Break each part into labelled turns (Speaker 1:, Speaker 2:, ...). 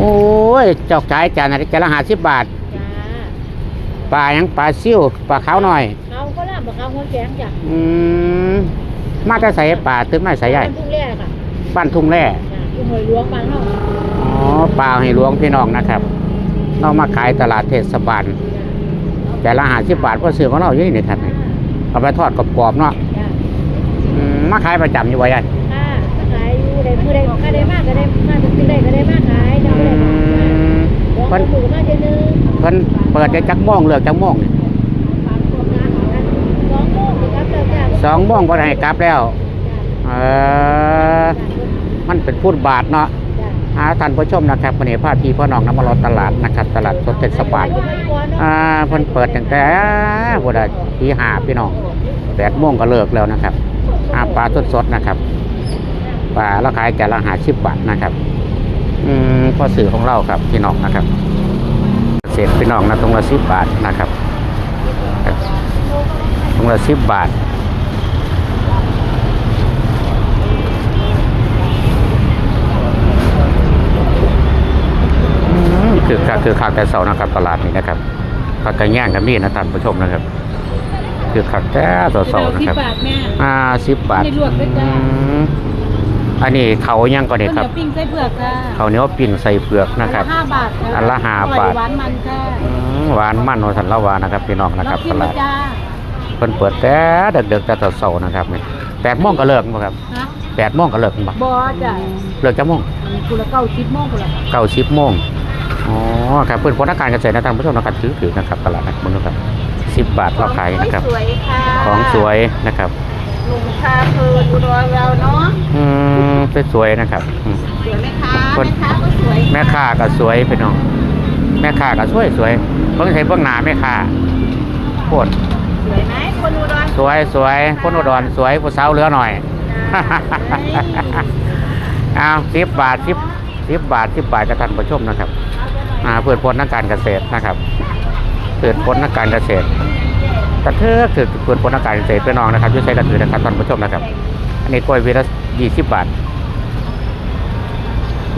Speaker 1: โอ้ยจอกจ่ายจานอะไรจานละห้าสิบบาท
Speaker 2: จ้า
Speaker 1: ปลาหยังปลาซิ่วปลาขาวหน่อย
Speaker 2: เขาก็ล่ามบักเขาหัวแกงจ้ะ
Speaker 1: อืมมาจะใส่ปลาตื้นไม่ใส่ใหญ่
Speaker 2: บ้านทุ่งแร่ค่ะ
Speaker 1: บ้านทุ่งแร่
Speaker 2: จ้ะอยู่หวยหลวงบ้านเฮา
Speaker 1: อ๋อปลาให้หลวงพี่น้องนะครับเรามาขายตลาดเทศบาลแต่ละห้าสิบบาทก็ซื้อของเราอยู่นี่ครับนี่เอาไปทอดกรอบๆเนาะ
Speaker 2: จ้ะ
Speaker 1: อืมมาขายประจำอยู่ไว้ยัย
Speaker 2: ค่ะถ้าขายอยู่ ได้มื้ใดก็ได้มากก็ได้มาถึงที่ใดก็ได้มากขายเจ้า
Speaker 1: อื
Speaker 2: ได้ของจ้ะ
Speaker 1: ม
Speaker 2: ของ
Speaker 1: เพิ่น
Speaker 2: หมูมาเจนึง
Speaker 1: เพิ่นเปิดได้จักโมงเลิกจักโมงนี่
Speaker 2: สองมงสิครับเจ้าจ้า
Speaker 1: สองโมงก็ได้กลับแล้วเออมันเป็นพูดบาทเนาะ
Speaker 2: จ้ะ
Speaker 1: หาท่านผู้ชมนะครับวันนี้พาพี่พ่อน้องน้ำมารอตลาดนะครับตลาดสดเทศบาลอ่าเพิ่นเปิดตั้งแต่บ่ได้ทีห้าพี่น้องแปดโมงก็เลิกแล้วนะครับอาปลาสดๆนะครับ ปลาเราขายแต่ละหาสิบบาทนะครับ อืมพอสื่อของเราครับพี่น้องนะครับเศษพี่น้องนะตรงละสิบบาทนะครับตรงละสิบบาทอืมคือคักคือคักแต่เสาร์นะครับตลาดนี้นะครับผักกระย่างกับนี่นะท่านผู้ชมนะครับ คือคักแต่เสาร์นะครับ
Speaker 2: บาทแม่
Speaker 1: อ่าสิบบาท อืมอันนี้เขายังก่อนนี่ครับ
Speaker 2: ปิ้งไส้เผือกค่ะ
Speaker 1: เขาวเหนียวปิ้งใส่เปลือกนะครับ
Speaker 2: ห้าบาทค่ะ
Speaker 1: อันละห้า
Speaker 2: อร่อย
Speaker 1: บาท
Speaker 2: หวานมันค่ะ
Speaker 1: อืมหวานมันโนสันละวานะครับพี่น้องนะครับ
Speaker 2: ลองชิ
Speaker 1: ต
Speaker 2: ม
Speaker 1: ลาด
Speaker 2: จ้า
Speaker 1: เพิ่นเปิดแต่เด็กๆแต่เสาร์นะครับนี่แปดโมงก็เลิกบ่ครับ
Speaker 2: ฮะ
Speaker 1: แปดโมงก็เลิกบ่
Speaker 2: บอจ้ะ
Speaker 1: เลิกจะโมง
Speaker 2: อันนี้กูละเก้าชิปโมงกูละ
Speaker 1: เก้าสิบโมงอ๋อครับเพื่อนพนักงานเกษตรนะท่านผู้ชมนะครับถือถือนะครับตลาดนัดมนุษย์ครับสิบบาทเราขายนะครับ
Speaker 2: สวยๆค่ะ
Speaker 1: ของสวยนะครับ
Speaker 2: ลุงคาเพลินอุดรเราเนาะ
Speaker 1: อืมสวยๆนะครับอืม
Speaker 2: สวยไหมคะ
Speaker 1: คน
Speaker 2: แม่ค้าก็สวย
Speaker 1: แม่ค้าก็สวยพี่น้อง แม่ค้าก็สวยสวยเพิ่งใช้เบื้องหน้าแม่ค้าโคตร
Speaker 2: สวยไหมคนอุดร
Speaker 1: สวยสวยคนอุดรสวยผู้สาวเหลือหน่อยเอาสิบบาทสิบสิบบาทสิบบาทกับท่านผู้ชมนะครับ อ่าเพื่อนพ้นนักการเกษตรนะครับเพื่อนพ้นนักการเกษตร กระเทือกคือเพื่อนพ้นนัการเกษตรพี่น้องนะครับยุ่ใช้กระถือนะครับท่านผู้ชมนะครับ อันนี้กล้วยวีละยี่สิบบาท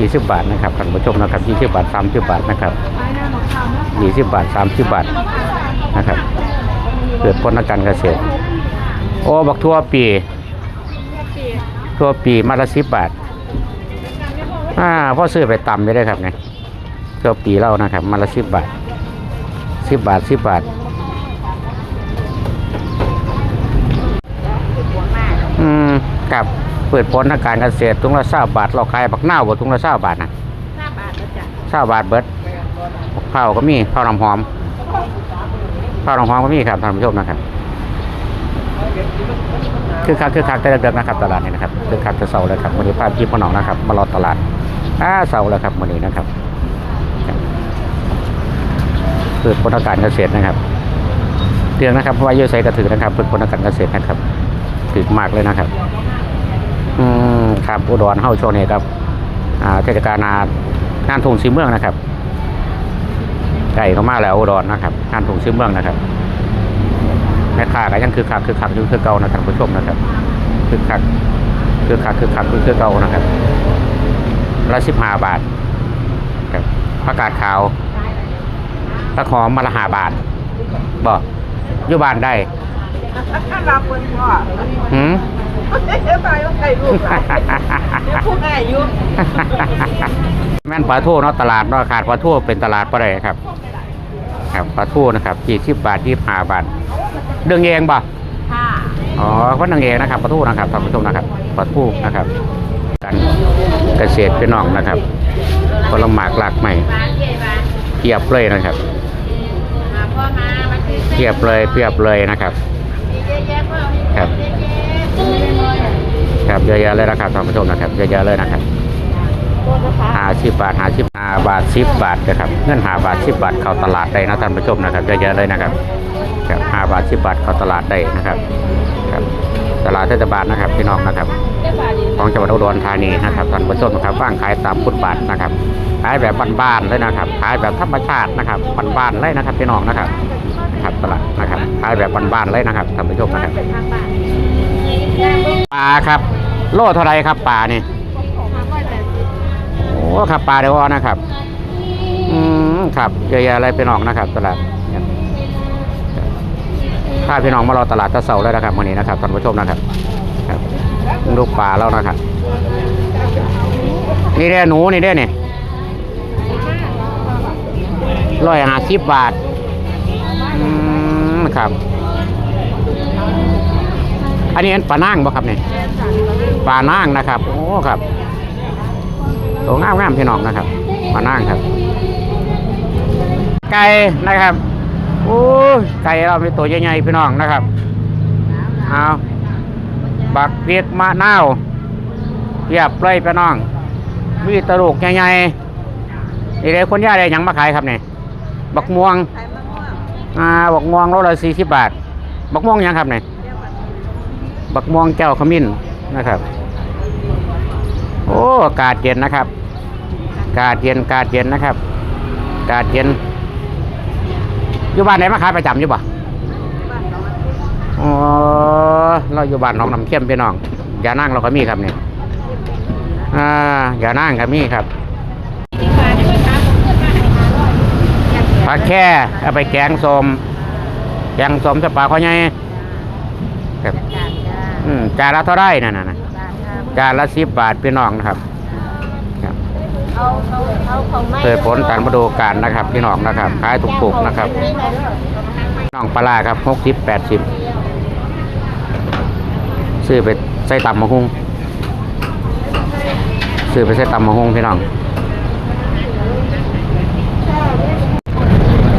Speaker 1: ยี่สิบบาทนะครับท่านผู้ชมนะครับยี่สิบบาทสามสิบบาทนะครับยี่สิบบาทสามสิบบาทนะครับเพื่อนพนักการเกษตร โอ้บักทั่วปี ทั่วปีมาละสิบบาทอ่าพ่อซื้อไปต่ำได้เลยครับเนี่ยทั่วปีเล่านะครับมาละสิบบาทสิบบาทสิบบาท มกับเปิดผลทางการเกษตรทุงละเศร้าบาทเราขายบักหน้าวบ่ทุงละเศร้าบาทนะ
Speaker 2: ห้าบาทแล้วจ้ะ
Speaker 1: เศร้าบาทเบิดข้าวก็มีข้าวน้ำหอมข้าวน้ำหอมก็มีครับท่านผู้ชมนะครับคือคักคือคักแต่เดิมนะครับตลาดนี้นะครับคือคักแต่เสาร์เลยครับวันนี้พาพี่พ่อน้องนะครับ มารอตลาดอ้าเสาร์แล้วครับวันนี้นะครับพืชผลทางการเกษตรนะครับเตือนนะครับเพราะว่าเยอะใส่กระถือนะครับพืชผลทางการเกษตรนะครับ ถือมากเลยนะครับ อืมครับอุดรเฮาช่วงนี้ครับอ่าเทศกาลงานงานทงสีเมืองนะครับไก่เข้ามาแล้วอุดรนะครับงานทงสีเมืองนะครับแม่ค้าก็ยังคือคักคือคักคือเก่านะท่านผู้ชมนะครับ คือคักคือคักคือคักคือเก่านะครับละสิบห้าบาทครับผักกาดขาวตะหอมมาละห้าบาทบอกยู่บ้านได้
Speaker 2: รับเงินพ่อ
Speaker 1: หืม
Speaker 2: เดี๋ยวไปว่าใครลูกหลานเดี๋ยวพูดง่ายอยู่
Speaker 1: แม่นปลาทูเนาะตลาดเนาะขาดปลาทูเป็นตลาดปลาไรครับ ครับปลาทูนะครับยี่สิบบาทยี่สิบห้าบาทเรื่องเองป่ะ
Speaker 2: ค่ะ
Speaker 1: อ๋อคนนังเองนะครับปลาทูนะครับท่านผู้ชมนะครับปลาทูนะครับการเกษตรพี่น้องนะครับผลหมากหลากใหม่
Speaker 2: ร้านใหญ่ร้าน
Speaker 1: เพียบเลยนะครับ
Speaker 2: มาพ่อมามาซื้อ
Speaker 1: เพียบเลยเพียบเลยนะครับ ครับครับเยอะแยะเลยนะครับท่านผู้ชมนะครับเยอะแยะเลยนะครับหาสิบบาทหาสิบห้าบาทสิบบาทนะครับเงินหาบาทสิบบาทเข้าตลาดได้นะท่านผู้ชมนะครับเยอะแยะเลยนะครับครับห้าบาทสิบบาทเข้าตลาดได้นะครับครับ ตลาดเทศบาลนะครับพี่น้องนะครับ ของจังหวัดอุดรธานีนะครับท่านผู้ชมนะครับว่างขายตามฟุตบาทนะครับขายแบบบ้านๆเลยนะครับขายแบบธรรมชาตินะครับบ้านๆเลยนะครับพี่น้องนะครับครับตลาดนะครับขายแบบบ้านๆเลยนะครับท่านผู้ชมนะครับ
Speaker 2: ป
Speaker 1: ลาครับ โลเท่าไรครับปลานี่โอ้ครับปลาเดี๋ยวอ่อนนะครับ
Speaker 2: ท
Speaker 1: มครับเยอะแยอะไรพี่น้องนะครับตลาดาพี่น้องมารอตลาดตะเสาเลยนะครับวันนี้นะครับท่านผู้ชมนะครับครับลูกปลาแล้วนะครับ นี่เด้หนูนี่เด้อนี่ร้อยห้าสิบบาทอืมครับ อันนี้อันปลานั่งบ่ครับเนี่ยปลานั่งนะครับ โอ้ครับตัวงามงามพี่น้องนะครับปลานั่งครับ ไก่นะครับ อ้ยไก่เราเป็นตัวใหญ่ๆพี่น้องนะครับเอาบักเปียกมะนาวเทียบเลยพี่น้อง มีตะลูกใหญ่ๆนี่เลยคนย่าได้หยังมาขายครับเนี่ยบักม่วง
Speaker 2: ขายมะม่วง
Speaker 1: อ่าบักม่วงโลละสี่สิบบาท บักม่วงหยังครับเนี่ยบักม่วงแก้วขมิ้นนะครับ โอ้อากาศเย็นนะครับอากาศเย็นอากาศเย็นนะครับอากาศเย็น อยู่บ้านไหนมาขายประจำอยู่ปะอ๋อเราอยู่บ้านหน้องน้ำเข้มพี่น้องอย่านั่งเราก็มีครับเนี่ยอ่าอย่านั่งก็มีครับผักแค่เอาไปแกงสมแกงสมสปลาข้อใหญ่ครับ
Speaker 2: จาจ้า
Speaker 1: อืมจานละเท่าไรนั่นน่ะนะ
Speaker 2: จา
Speaker 1: นละสิบบาทพี่น้องนะครับ
Speaker 2: เอาเอ
Speaker 1: ผลการมาดูการนะครับพี่น้องนะครับขายถูกๆนะครับน้องปลาครับหกสิบแปดสิบซื้อไปใส่ตำมะฮุงซื้อไปใส่ตำมะฮุงพี่น้อง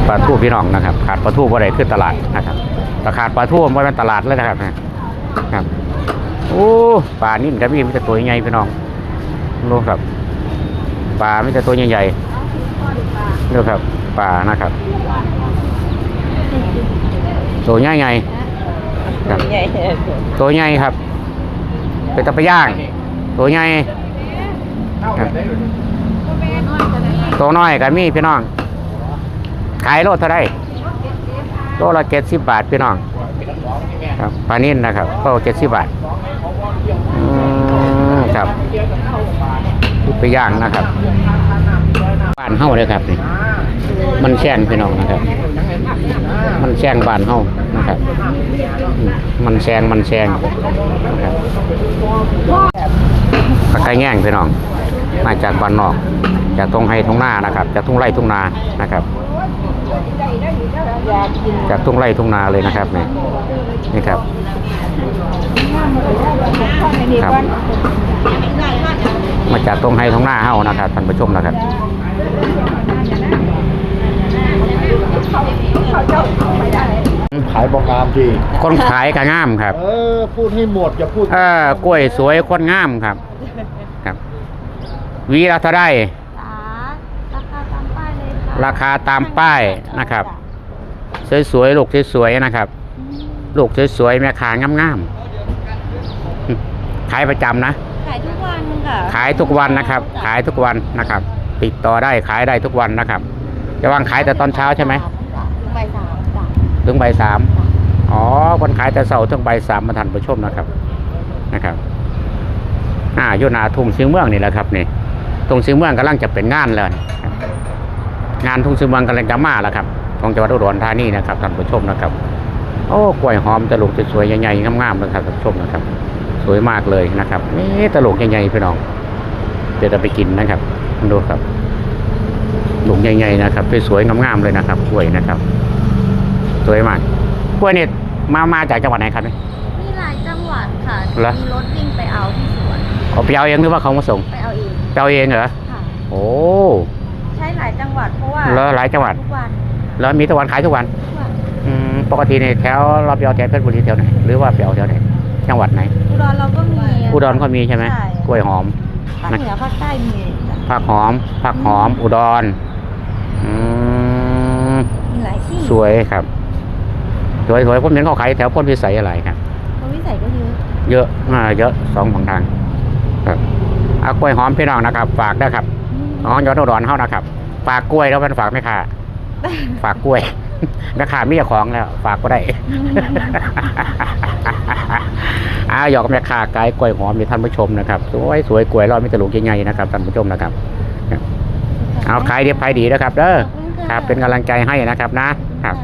Speaker 1: ปลาทูพี่น้องนะครับขาดปลาทูบ่ได้ขึ้นตลาดนะครับแต่ขาดปลาทูบ่เป็นตลาดเลยนะครับนะครับโอ้ปลานิ่มก็มีมีแต่ตัวใหญ่พี่น้องรู้ครับ ปลาไม่แต่ตัวใหญ่ๆนี่ครับปลานะครับตัวใหญ่ไงครับตัวใหญ่ครับเป็นตะปย่าง ตัวใหญ่ตัวน้อยก็มีพี่น้อง ขายโลเท่าไรโลละเจ็ดสิบบาทพี่น้องครับปลานิ่นนะครับก็เจ็ดสิบบาทครับ ไปย่างนะครับบ้านเฮาเลยครับนี่มันแช่งพี่น้องนะครับ มันแช่งบ้านเฮานะครับ มันแซงมันแซงนะครับตะไคร้แง่งพี่น้อง มาจากบ้านนอก จากตรงไฮทุ่งนานะครับ จากทุ่งไร่ทุ่งนานะครับจากทุ่งไร่ทุ่งนาเลยนะครับนี่นี่ครับ มา จากตรงไฮทุ่งนาเฮานะครับท่านผู้ชมนะครับ
Speaker 3: ขายบอกงามดี
Speaker 1: คนขายก็งามครับ
Speaker 3: เออพูดให้หมดอย่าพูด
Speaker 1: เออกล้วยสวยคนงามครับ ครับหวีละเท่าได้
Speaker 2: จ้าราคาตามป้ายเลยค่ะ
Speaker 1: ราคาตามป้ายนะครับ สวยๆลูกสวยๆนะครับ ลูกสวยๆแม่ขางามๆขายประจำนะ
Speaker 2: ขายทุกวันค่ะ
Speaker 1: ขายทุกวันนะครับ ขายทุกวันนะครับ ติดต่อได้ขายได้ทุกวันนะครับ จะวางขายแต่ตอนเช้าใช่ไหม
Speaker 2: ใบายสามจ้ะ
Speaker 1: ถึงบ่ายสามอ๋อคนขายแต่เสาร์ถึงบ่ายสามมาทันผู้ชมนะครับนะครับอ่าโยนาทุ่งซิงเมืองนี่แหละครับนี่ทุ่งซิงเมืองกำลังจะเป็นงานแล้วนะครับงานทุ่งซิงเมืองกำลังจะมาแล้วครับของจังหวัดอุดรธานีนะครับท่านผู้ชมนะครับ โอ้กล้วยหอมตะลุกสวยๆใหญ่ๆงามๆนะครับท่านผู้ชมนะครับ สวยมากเลยนะครับนี่ตะลุกใหญ่ๆพี่น้องเดี๋ยวจะไปกินนะครับดูครับลุกใหญ่ๆนะครับสวยๆงามๆเลยนะครับกล้วยนะครับ สวยมากกล้วยเนี่ยมามาจากจังหวัดไหนครับเนี่ย
Speaker 2: มีหลายจังหวัดค่ะ
Speaker 1: เหรอ
Speaker 2: มีรถวิ่งไปเอาที่สวน
Speaker 1: เอาไปเอาเองหรือว่าเขามาส่ง
Speaker 2: ไปเอาเอง
Speaker 1: ไปเอาเองเหรอ
Speaker 2: ค่ะ
Speaker 1: โอ้
Speaker 2: ใช้หลายจังหวัดเพราะว่า
Speaker 1: แล้วหลายจังหวัด
Speaker 2: ทุกวัน
Speaker 1: แล้วมีทุกวันขายทุกวัน
Speaker 2: ทุกวัน
Speaker 1: อืมปกติในแถวเราไปเอาแถวเพชรบุรีแถวไหนหรือว่าไปเอาแถวไหน จังหวัดไหน
Speaker 2: อุดรเราก็มี
Speaker 1: อุดรก็มีใช่ไหม
Speaker 2: ใช่
Speaker 1: กล้วยหอม
Speaker 2: ภาคเหนือภาคใต้มีจ้ะ
Speaker 1: ผักหอมผักหอม อุดรอืม
Speaker 2: มีหลายที่
Speaker 1: สวยครับสวยสวยผมเห็นเขาขายแถวพ้นพิสัยอะไรครับ
Speaker 2: คนวิสัยก็เยอะ
Speaker 1: เยอะอ่าเยอะสองของทางครับเอากล้วยหอมพี่น้องนะครับ ฝากด้วยครับอ๋อยอดอุดรเฮานะครับ ฝากกล้วยแล้วมันฝากไม่ค่ะฝากกล้วย ราคาไม่ใช่ของแล้ว ฝากก็ได้อาหยอกแม่ค้าไกายกล้วยหอมมีท่านผู้ชมนะครับ สวยสวยกล้วยรอดไม่ตะลุกใหญ่ๆนะครับท่านผู้ชมนะครับ เอาขายดีขายดีนะครับ เด้อ
Speaker 2: อบคุณ
Speaker 1: ครับเป็นกำลังใจให้นะครับนะครับ